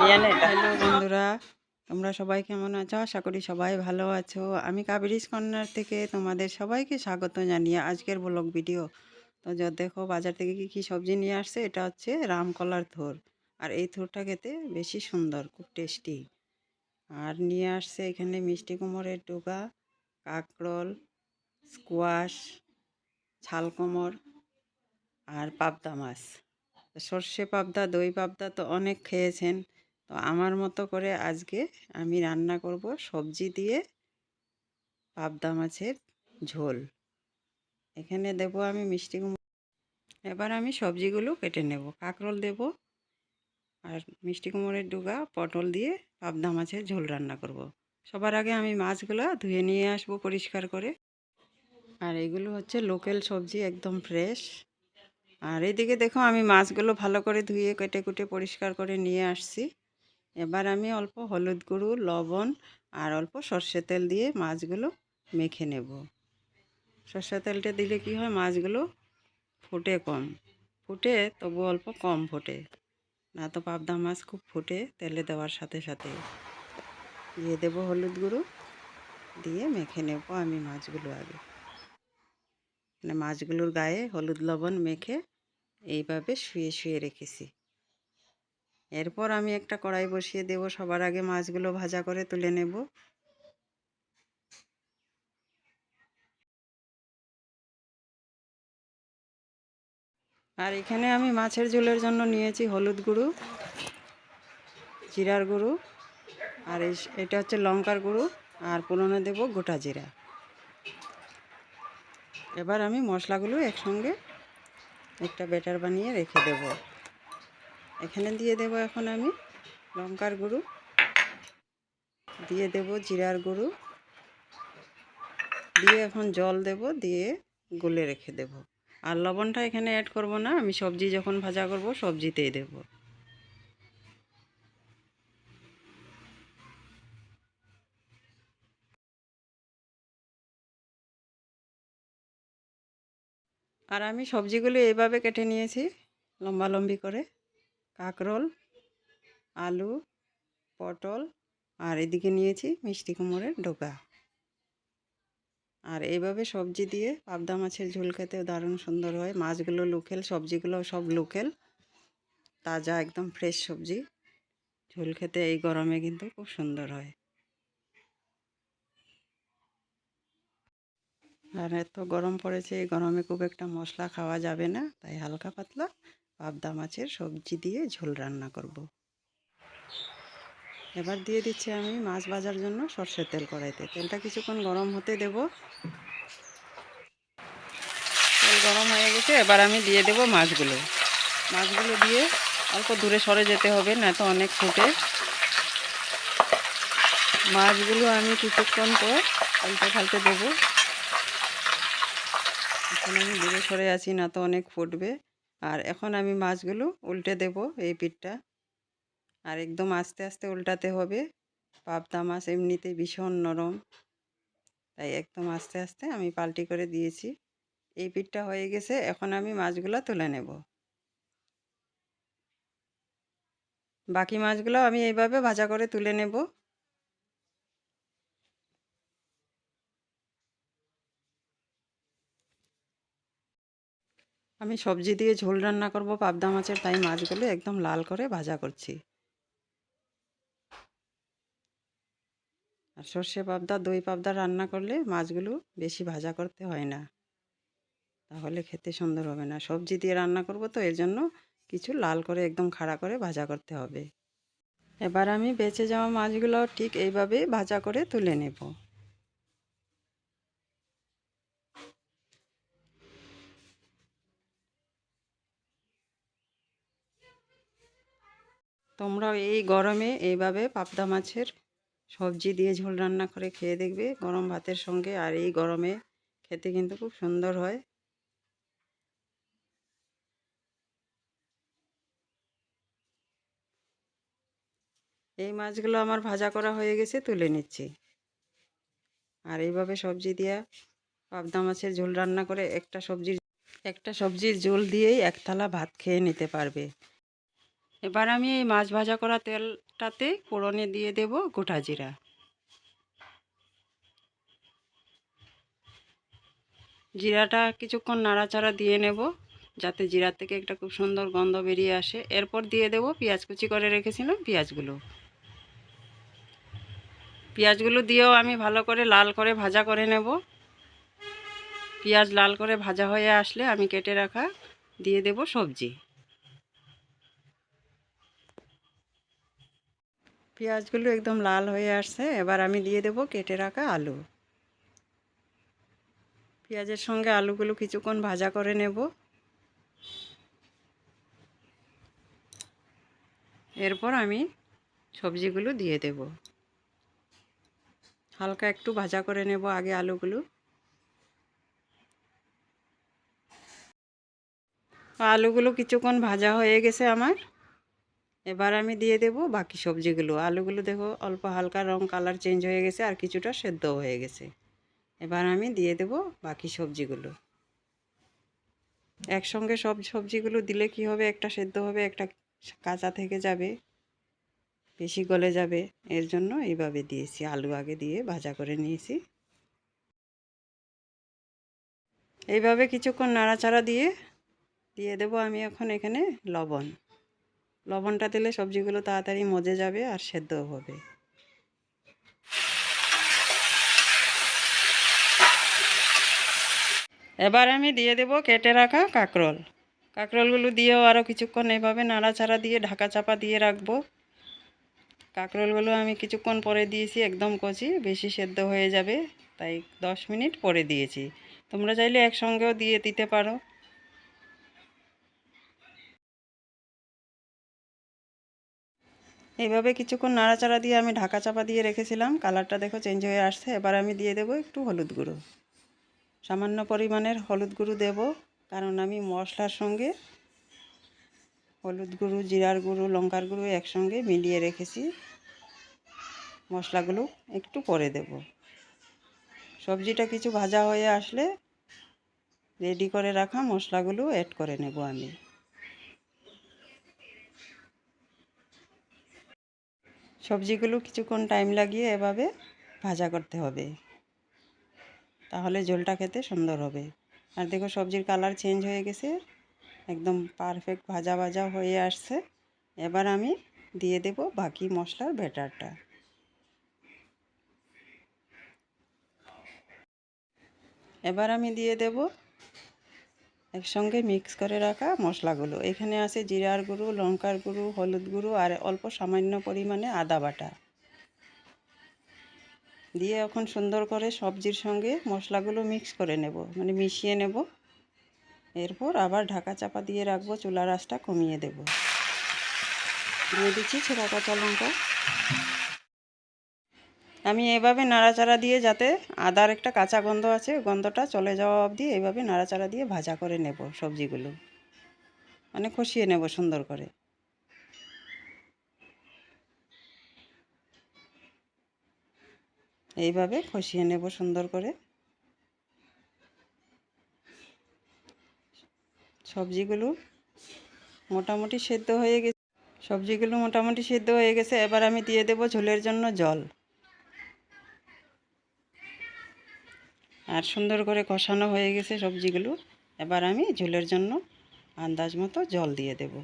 Hello বন্ধুরা, তোমরা সবাই কেমন আছো? আশা করি সবাই ভালো আছো। আমি কাবেরিস কর্নার থেকে তোমাদের সবাইকে স্বাগত জানিয়ে আজকের ব্লগ ভিডিও তো যা দেখো, বাজার থেকে কি কি সবজি নিয়ে আসছে? এটা হচ্ছে রামকলার থোর। আর এই থোরটা খেতে বেশি সুন্দর, খুব টেস্টি আর নিয়ে আসছে এখানে মিষ্টি কুমড়ের ডোকা কাঁকরোল স্কোয়াশ ছালকুমড় আর পাবদা মাছ। সর্ষে পাবদা, দই পাবদা তো অনেক খেয়েছেন। তো আমার মতো করে আজকে আমি রান্না করব সবজি দিয়ে পাবদা মাছের ঝোল। এখানে দেব আমি মিষ্টি এবার আমি সবজিগুলো কেটে নেব। কাঁকরোল দেব আর মিষ্টি কুমড়োর ডুগা, পটল দিয়ে পাবদা মাছের ঝোল রান্না করব। সবার আগে আমি মাছগুলো ধুয়ে নিয়ে আসব পরিষ্কার করে। আর এগুলো হচ্ছে লোকাল সবজি, একদম ফ্রেশ। আর এদিকে দেখো আমি মাছগুলো ভালো করে ধুয়ে কেটে কুটে পরিষ্কার করে নিয়ে আসছি। এবার আমি অল্প হলুদ গুঁড়ো, লবণ আর অল্প সর্ষে তেল দিয়ে মাছগুলো মেখে নেব। সর্ষে তেলটা দিলে কি হয়, মাছগুলো ফুটে কম। ফুটে তবু অল্প কম ফোটে। না তো পাবদা মাছ খুব ফুটে, তেলে দেওয়ার সাথে সাথে। দিয়ে দেব হলুদ গুঁড়ো, দিয়ে মেখে নেব আমি মাছগুলো আগে। মানে মাছগুলোর গায়ে হলুদ, লবণ মেখে এইভাবে শুয়ে শুয়ে রেখেছি। এরপর আমি একটা কড়াই বসিয়ে দেব, সবার আগে মাছগুলো ভাজা করে তুলে নেব। আর এখানে আমি মাছের ঝোলের জন্য নিয়েছি হলুদ গুঁড়ো, জিরার গুঁড়ো, আর এটা হচ্ছে লঙ্কার গুঁড়ো, আর পুরনো দেব গোটা জিরা। এবার আমি মশলাগুলো একসঙ্গে একটা ব্যাটার বানিয়ে রেখে দেব। এখানে দিয়ে দেব এখন আমি লঙ্কার গুঁড়ো, দিয়ে দেব জিরার গুঁড়ো, দিয়ে এখন জল দেব, দিয়ে গুলে রেখে দেব। আর লবণটা এখানে অ্যাড করব না, আমি সবজি যখন ভাজা করব সবজিতেই দেব। আর আমি সবজিগুলো এইভাবে কেটে নিয়েছি, লম্বা লম্বি করে। কাঁকরোল, আলু, পটল, আর এদিকে নিয়েছি মিষ্টি কুমড়ের ডোকা আর এইভাবে সবজি দিয়ে পাবদা মাছের ঝোল খেতেও দারুণ সুন্দর হয়। মাছগুলো লোকেল, সবজিগুলো সব লোকেল। তাজা, একদম ফ্রেশ সবজি। ঝোল খেতে এই গরমে কিন্তু খুব সুন্দর হয়। আর এত গরম পড়েছে, এই গরমে খুব একটা মশলা খাওয়া যাবে না, তাই হালকা পাতলা। পাবদা মাছের সবজি দিয়ে ঝোল রান্না করব। এবার দিয়ে দিচ্ছি আমি মাছ ভাজার জন্য সর্ষের তেল কড়াইতে। তেলটা কিছুক্ষণ গরম হতে দেব। তেল গরম হয়ে গেছে, এবার আমি দিয়ে দেব মাছগুলো। মাছগুলো দিয়ে অল্প দূরে সরে যেতে হবে, না তো অনেক ফুটে। মাছগুলো আমি কিছুক্ষণ পর পাল্টে ফালতে দেবো। এখন আমি দূরে সরে আছি, না তো অনেক ফুটবে। আর এখন আমি মাছগুলো উল্টে দেব এই পিঠটা। আর একদম আস্তে আস্তে উল্টাতে হবে। পাবদা মাছ এমনিতেই ভীষণ নরম। তাই একদম আস্তে আস্তে আমি পাল্টি করে দিয়েছি। এই পিঠটা হয়ে গেছে, এখন আমি মাছগুলো তুলে নেব। বাকি মাছগুলো আমি এইভাবে ভাজা করে তুলে নেব। আমি সবজি দিয়ে ঝোল রান্না করব, পাবদা মাছের তাই মাছগুলো একদম লাল করে ভাজা করছি। আর সর্ষে পাবদা, দই পাবদা রান্না করলে মাছগুলো বেশি ভাজা করতে হয় না। তাহলে খেতে সুন্দর হবে না। সবজি দিয়ে রান্না করব তো, এর জন্য কিছু লাল করে একদম খাড়া করে ভাজা করতে হবে। এবার আমি বেঁচে যাওয়া মাছগুলো ঠিক এইভাবে ভাজা করে তুলে নেব। তোমরা এই গরমে এইভাবে পাবদা মাছের সবজি দিয়ে ঝোল রান্না করে খেয়ে দেখবে গরম ভাতের সঙ্গে আর এই গরমে খেতে কিন্তু খুব সুন্দর হয়। এই মাছগুলো আমার ভাজা করা হয়ে গেছে, তুলে নিচ্ছি। আর এইভাবে সবজি দিয়া পাবদা মাছের ঝোল রান্না করে একটা সবজির একটা সবজির ঝোল দিয়েই এক থালা ভাত খেয়ে নিতে পারবে। এবার আমি এই মাছ ভাজা করা তেলটাতে ফোড়নে দিয়ে দেব গোটা জিরা। জিরাটা কিছুক্ষণ নাড়াচাড়া দিয়ে নেব যাতে জিরার থেকে একটা খুব সুন্দর গন্ধ বেরিয়ে আসে। এরপর দিয়ে দেব পেঁয়াজ কুচি করে রেখেছিলাম পেঁয়াজগুলো। পেঁয়াজগুলো দিয়েও আমি ভালো করে লাল করে ভাজা করে নেব। পেঁয়াজ লাল করে ভাজা হয়ে আসলে আমি কেটে রাখা দিয়ে দেব সবজি। পেঁয়াজগুলো একদম লাল হয়ে আসছে। এবার আমি দিয়ে দেব কেটে রাখা আলু। পেঁয়াজের সঙ্গে আলুগুলো কিছুক্ষণ ভাজা করে নেব। এরপর আমি সবজিগুলো দিয়ে দেব। হালকা একটু ভাজা করে নেব আগে আলুগুলো। আলুগুলো কিছুক্ষণ ভাজা হয়ে গেছে আমার। এবার আমি দিয়ে দেব বাকি সবজিগুলো। আলুগুলো দেখো, অল্প হালকা রং কালার চেঞ্জ হয়ে গেছে আর কিছুটা সেদ্ধ হয়ে গেছে। এবার আমি দিয়ে দেব বাকি সবজিগুলো। একসঙ্গে সব সবজিগুলো দিলে কি হবে? একটা সেদ্ধ হবে, একটা কাঁচা থেকে যাবে, বেশি গলে যাবে। এর জন্য এইভাবে দিয়েছি। আলু আগে দিয়ে ভাজা করে নিয়েছি। এইভাবে কিছুক্ষণ নাড়াচাড়া দিয়ে দিয়ে দেব আমি এখন এখানে লবণ। লবণটা দিলে সবজিগুলো তাড়াতাড়ি মজে যাবে আর সেদ্ধ হবে। এবার আমি দিয়ে দেব কেটে রাখা কাঁকরোল। কাঁকরোলগুলো দিয়েও আরও কিছুক্ষণ এভাবে নাড়াচাড়া দিয়ে ঢাকা চাপা দিয়ে রাখব। কাঁকরোলগুলো আমি কিছুক্ষণ পরে দিয়েছি একদম কচি, বেশি সেদ্ধ হয়ে যাবে, তাই দশ মিনিট পরে দিয়েছি। তোমরা চাইলে একসঙ্গেও দিয়ে দিতে পারো। এইভাবে কিছুক্ষণ নাড়াচাড়া দিয়ে আমি ঢাকা চাপা দিয়ে রেখেছিলাম। কালারটা দেখো চেঞ্জ হয়ে আসছে। এবার আমি দিয়ে দেবো একটু হলুদ গুঁড়ো। সামান্য পরিমাণের হলুদ গুঁড়ো দেব, কারণ আমি মশলার সঙ্গে হলুদ গুঁড়ো, জিরার গুঁড়ো, লঙ্কার গুঁড়ো একসঙ্গে মিলিয়ে রেখেছি। মশলাগুলো একটু পরে দেব। সবজিটা কিছু ভাজা হয়ে আসলে রেডি করে রাখা মশলাগুলো অ্যাড করে নেব আমি। সবজিগুলো কিছুক্ষণ টাইম লাগিয়ে এভাবে ভাজা করতে হবে। তাহলে ঝোলটা খেতে সুন্দর হবে। আর দেখো সবজির কালার চেঞ্জ হয়ে গেছে, একদম পারফেক্ট ভাজা ভাজা হয়ে আসছে। এবার আমি দিয়ে দেব বাকি মশলার ব্যাটারটা। এবার আমি দিয়ে দেব একসঙ্গে মিক্স করে রাখা মশলাগুলো। এখানে আছে জিরার গুঁড়ো, লঙ্কার গুঁড়ো, হলুদ গুঁড়ো আর অল্প সামান্য পরিমাণে আদা বাটা। দিয়ে এখন সুন্দর করে সবজির সঙ্গে মশলাগুলো মিক্স করে নেব মানে মিশিয়ে নেব। এরপর আবার ঢাকা চাপা দিয়ে রাখব চুলা রাসটা কমিয়ে দেব। দিয়ে দিচ্ছি ছেঁড়া কাঁচা লঙ্কা। আমি এভাবে নাড়াচাড়া দিয়ে যাতে আদার একটা কাঁচা গন্ধ আছে, গন্ধটা চলে যাওয়া অবধি এইভাবে নাড়াচাড়া দিয়ে ভাজা করে নেব সবজিগুলো। মানে কষিয়ে নেব সুন্দর করে। এইভাবে কষিয়ে নেব সুন্দর করে। সবজিগুলো মোটামুটি সেদ্ধ হয়ে গেছে। সবজিগুলো মোটামুটি সেদ্ধ হয়ে গেছে। এবার আমি দিয়ে দেব ঝোলের জন্য জল। আর সুন্দর করে কষানো হয়ে গেছে সবজিগুলো। এবার আমি ঝোলের জন্য আন্দাজ মতো জল দিয়ে দেব।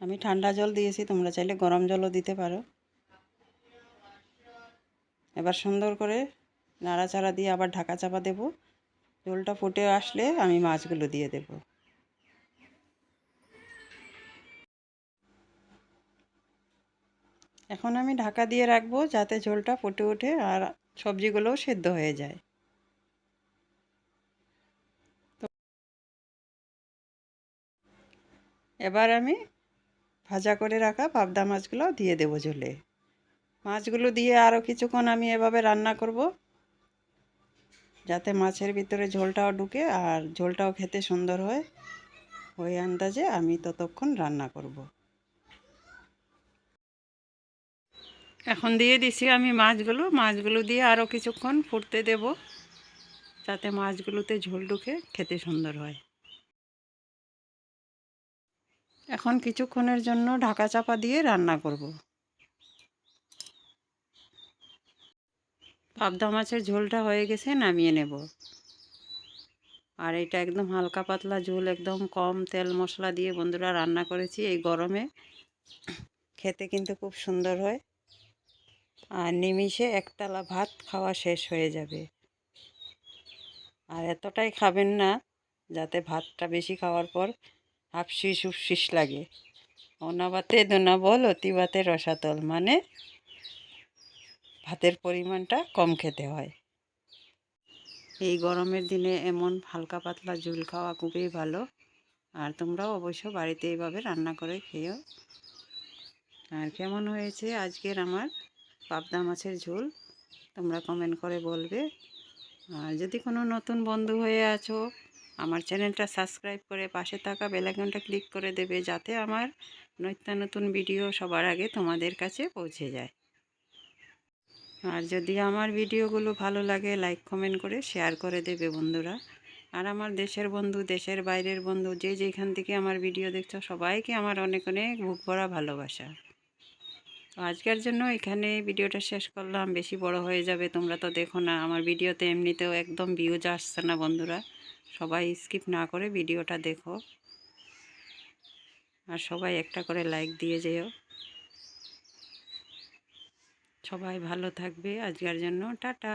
আমি ঠান্ডা জল দিয়েছি, তোমরা চাইলে গরম জলও দিতে পারো। এবার সুন্দর করে নাড়াচাড়া দিয়ে আবার ঢাকা চাপা দেব। ঝোলটা ফুটে আসলে আমি মাছগুলো দিয়ে দেব। এখন আমি ঢাকা দিয়ে রাখব যাতে ঝোলটা ফুটে ওঠে আর সবজিগুলোও সেদ্ধ হয়ে যায়। এবার আমি ভাজা করে রাখা পাবদা মাছগুলো দিয়ে দেবো ঝোলে। মাছগুলো দিয়ে আরও কিছুক্ষণ আমি এভাবে রান্না করব যাতে মাছের ভিতরে ঝোলটাও ঢুকে আর ঝোলটাও খেতে সুন্দর হয়। ওই আন্দাজে আমি ততক্ষণ রান্না করব। এখন দিয়ে দিছি আমি মাছগুলো। মাছগুলো দিয়ে আরও কিছুক্ষণ ফুটতে দেব, যাতে মাছগুলোতে ঝোল ঢুকে খেতে সুন্দর হয়। এখন কিছুক্ষণের জন্য ঢাকা চাপা দিয়ে রান্না করব। পাবদা মাছের ঝোলটা হয়ে গেছে, নামিয়ে নেব। আর এটা একদম হালকা পাতলা ঝোল, একদম কম তেল মশলা দিয়ে বন্ধুরা রান্না করেছি এই গরমে। খেতে কিন্তু খুব সুন্দর হয়। আর নিমিষে একতলা ভাত খাওয়া শেষ হয়ে যাবে। আর এতটাই খাবেন না যাতে ভাতটা বেশি খাওয়ার পর হাফশিস উফশিস লাগে। অনাবাতে দোনা বল অতিবাতে রসাতল মানে ভাতের পরিমাণটা কম খেতে হয়। এই গরমের দিনে এমন হালকা পাতলা ঝুল খাওয়া খুবই ভালো। আর তোমরাও অবশ্য বাড়িতে এইভাবে রান্না করে খেয়েও। আর কেমন হয়েছে আজকের আমার? পাবদা মাছের ঝোল, তোমরা কমেন্ট করে বলবে। আর যদি কোনো নতুন বন্ধু হয়ে আছো, আমার চ্যানেলটা সাবস্ক্রাইব করে পাশে থাকা বেলাইকনটা ক্লিক করে দেবে, যাতে আমার নিত্য নতুন ভিডিও সবার আগে তোমাদের কাছে পৌঁছে যায়। আর যদি আমার ভিডিওগুলো ভালো লাগে লাইক কমেন্ট করে শেয়ার করে দেবে বন্ধুরা। আর আমার দেশের বন্ধু, দেশের বাইরের বন্ধু, যে যেখান থেকে আমার ভিডিও দেখছ, সবাইকে আমার অনেক অনেক বুক ভরা ভালোবাসা। তো আজকের জন্য এখানে ভিডিওটা শেষ করলাম। বেশি বড় হয়ে যাবে, তোমরা তো দেখো না। আমার ভিডিওতে এমনিতেও একদম ভিউজ আসছে না বন্ধুরা। সবাই স্কিপ না করে ভিডিওটা দেখো। আর সবাই একটা করে লাইক দিয়ে যেও। সবাই ভালো থাকবে। আজকের জন্য টাটা।